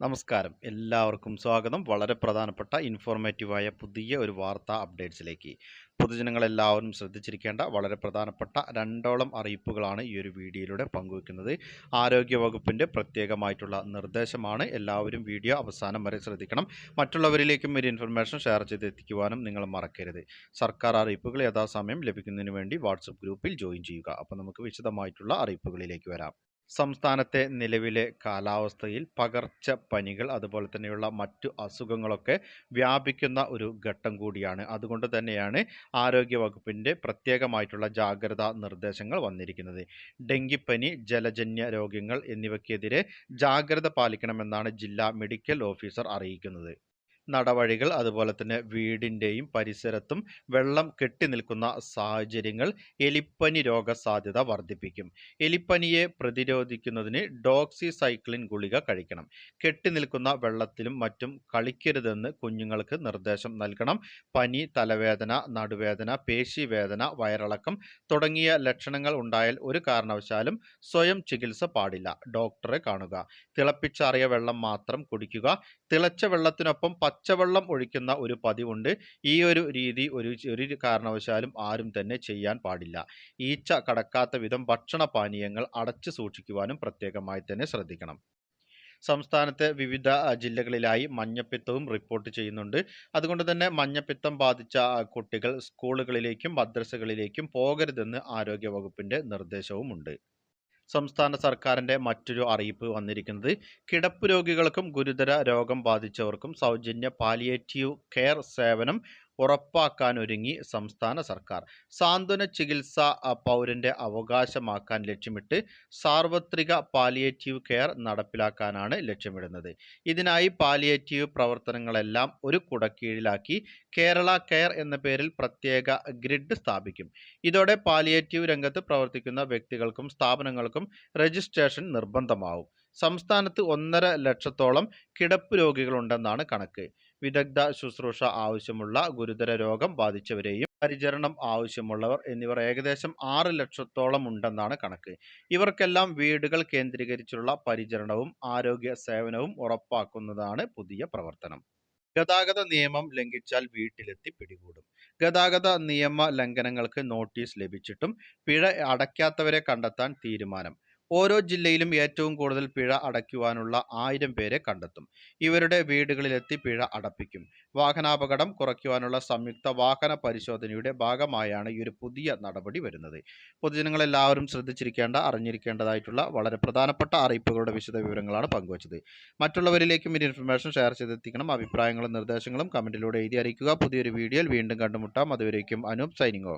നമസ്കാരം. എല്ലാവർക്കും സ്വാഗതം. വളരെ പ്രധാനപ്പെട്ട ഇൻഫോർമേറ്റീവായ പുതിയ ഒരു വാർത്താ അപ്ഡേറ്റ്സിലേക്ക് പൊതുജനങ്ങളെല്ലാവരും ശ്രദ്ധിച്ചിരിക്കേണ്ട വളരെ പ്രധാനപ്പെട്ട രണ്ടോളം അറിയിപ്പുകളാണ് ഈ ഒരു വീഡിയോയിലൂടെ പങ്കുവെക്കുന്നത്. ആരോഗ്യവകുപ്പിന്റെ പ്രത്യേകമായിട്ടുള്ള നിർദ്ദേശമാണ്. എല്ലാവരും വീഡിയോ അവസാനം വരെ ശ്രദ്ധിക്കണം. മറ്റുള്ളവരിലേക്കും ഒരു ഇൻഫർമേഷൻ ഷെയർ ചെയ്ത് എത്തിക്കുവാനും നിങ്ങൾ മറക്കരുത്. സർക്കാർ അറിയിപ്പുകൾ യഥാസമയം ലഭിക്കുന്നതിന് വേണ്ടി വാട്സപ്പ് ഗ്രൂപ്പിൽ ജോയിൻ ചെയ്യുക. അപ്പോൾ നമുക്ക് വിശദമായിട്ടുള്ള അറിയിപ്പുകളിലേക്ക് വരാം. സംസ്ഥാനത്തെ നിലവിലെ കാലാവസ്ഥയിൽ പകർച്ചപ്പനികൾ അതുപോലെ തന്നെയുള്ള മറ്റു അസുഖങ്ങളൊക്കെ വ്യാപിക്കുന്ന ഒരു ഘട്ടം കൂടിയാണ്. അതുകൊണ്ട് തന്നെയാണ് ആരോഗ്യവകുപ്പിന്റെ പ്രത്യേകമായിട്ടുള്ള ജാഗ്രതാ നിർദ്ദേശങ്ങൾ വന്നിരിക്കുന്നത്. ഡെങ്കിപ്പനി ജലജന്യ രോഗങ്ങൾ എന്നിവയ്ക്കെതിരെ ജാഗ്രത പാലിക്കണമെന്നാണ് ജില്ലാ മെഡിക്കൽ ഓഫീസർ അറിയിക്കുന്നത്. നടവഴികൾ അതുപോലെ തന്നെ വീടിന്റെയും പരിസരത്തും വെള്ളം കെട്ടി നിൽക്കുന്ന സാഹചര്യങ്ങൾ എലിപ്പനി രോഗസാധ്യത വർദ്ധിപ്പിക്കും. എലിപ്പനിയെ പ്രതിരോധിക്കുന്നതിന് ഡോക്സിസൈക്ലിൻ ഗുളിക കഴിക്കണം. കെട്ടി നിൽക്കുന്ന വെള്ളത്തിലും മറ്റും കളിക്കരുതെന്ന് കുഞ്ഞുങ്ങൾക്ക് നിർദ്ദേശം നൽകണം. പനി തലവേദന നടുവേദന പേശിവേദന വയറിളക്കം തുടങ്ങിയ ലക്ഷണങ്ങൾ ഉണ്ടായാൽ ഒരു കാരണവശാലും സ്വയം ചികിത്സ പാടില്ല. ഡോക്ടറെ കാണുക. തിളപ്പിച്ചാറിയ വെള്ളം മാത്രം കുടിക്കുക. തിളച്ച വെള്ളത്തിനൊപ്പം പച്ചവെള്ളം ഒഴിക്കുന്ന ഒരു പതിവുണ്ട്. ഈ ഒരു രീതി ഒരു ഒരു കാരണവശാലും ആരും തന്നെ ചെയ്യാൻ പാടില്ല. ഈച്ച കടക്കാത്ത വിധം ഭക്ഷണ പാനീയങ്ങൾ അടച്ചു സൂക്ഷിക്കുവാനും പ്രത്യേകമായി തന്നെ ശ്രദ്ധിക്കണം. സംസ്ഥാനത്തെ വിവിധ ജില്ലകളിലായി മഞ്ഞപ്പിത്തവും റിപ്പോർട്ട് ചെയ്യുന്നുണ്ട്. അതുകൊണ്ട് തന്നെ മഞ്ഞപ്പിത്തം ബാധിച്ച കുട്ടികൾ സ്കൂളുകളിലേക്കും മദ്രസകളിലേക്കും പോകരുതെന്ന് ആരോഗ്യവകുപ്പിന്റെ നിർദ്ദേശവുമുണ്ട്. സംസ്ഥാന സർക്കാരിന്റെ മറ്റൊരു അറിയിപ്പ് വന്നിരിക്കുന്നത്. കിടപ്പ് രോഗികൾക്കും ഗുരുതര രോഗം ബാധിച്ചവർക്കും സൗജന്യ പാലിയേറ്റീവ് കെയർ സേവനം ഉറപ്പാക്കാനൊരുങ്ങി സംസ്ഥാന സർക്കാർ. സാന്ത്വന ചികിത്സ പൗരന്റെ അവകാശമാക്കാൻ ലക്ഷ്യമിട്ട് സാർവത്രിക പാലിയേറ്റീവ് കെയർ നടപ്പിലാക്കാനാണ് ലക്ഷ്യമിടുന്നത്. ഇതിനായി പാലിയേറ്റീവ് പ്രവർത്തനങ്ങളെല്ലാം ഒരു കുടക്കീഴിലാക്കി കേരള കെയർ എന്ന പേരിൽ പ്രത്യേക ഗ്രിഡ് സ്ഥാപിക്കും. ഇതോടെ പാലിയേറ്റീവ് രംഗത്ത് പ്രവർത്തിക്കുന്ന വ്യക്തികൾക്കും സ്ഥാപനങ്ങൾക്കും രജിസ്ട്രേഷൻ നിർബന്ധമാവും. സംസ്ഥാനത്ത് ഒന്നര ലക്ഷത്തോളം കിടപ്പ് രോഗികളുണ്ടെന്നാണ് കണക്ക്. വിദഗ്ധ ശുശ്രൂഷ ആവശ്യമുള്ള ഗുരുതര രോഗം ബാധിച്ചവരെയും പരിചരണം ആവശ്യമുള്ളവർ എന്നിവർ ഏകദേശം ആറ് ലക്ഷത്തോളം ഉണ്ടെന്നാണ് കണക്ക്. ഇവർക്കെല്ലാം വീടുകൾ കേന്ദ്രീകരിച്ചുള്ള പരിചരണവും ആരോഗ്യ സേവനവും ഉറപ്പാക്കുന്നതാണ് പുതിയ പ്രവർത്തനം. ഗതാഗത നിയമം ലംഘിച്ചാൽ വീട്ടിലെത്തി പിടികൂടും. ഗതാഗത നിയമ ലംഘനങ്ങൾക്ക് നോട്ടീസ് ലഭിച്ചിട്ടും പിഴ അടയ്ക്കാത്തവരെ കണ്ടെത്താൻ തീരുമാനം. ഓരോ ജില്ലയിലും ഏറ്റവും കൂടുതൽ പിഴ അടയ്ക്കുവാനുള്ള ആയിരം പേരെ കണ്ടെത്തും. ഇവരുടെ വീടുകളിലെത്തി പിഴ അടപ്പിക്കും. വാഹനാപകടം കുറയ്ക്കുവാനുള്ള സംയുക്ത വാഹന പരിശോധനയുടെ ഭാഗമായാണ് ഈ ഒരു പുതിയ നടപടി വരുന്നത്. പൊതുജനങ്ങളെല്ലാവരും ശ്രദ്ധിച്ചിരിക്കേണ്ട അറിഞ്ഞിരിക്കേണ്ടതായിട്ടുള്ള വളരെ പ്രധാനപ്പെട്ട അറിയിപ്പുകളുടെ വിശദ വിവരങ്ങളാണ് പങ്കുവച്ചത്. മറ്റുള്ളവരിലേക്കും ഈ ഇൻഫർമേഷൻ ഷെയർ ചെയ്തെത്തിക്കണം. അഭിപ്രായങ്ങളും നിർദ്ദേശങ്ങളും കമന്റിലൂടെ എഴുതി അറിയിക്കുക. പുതിയൊരു വീഡിയോയിൽ വീണ്ടും കണ്ടുമുട്ടാം. അതുവരേക്കും അനൂപ് സൈനിങ്ങോ.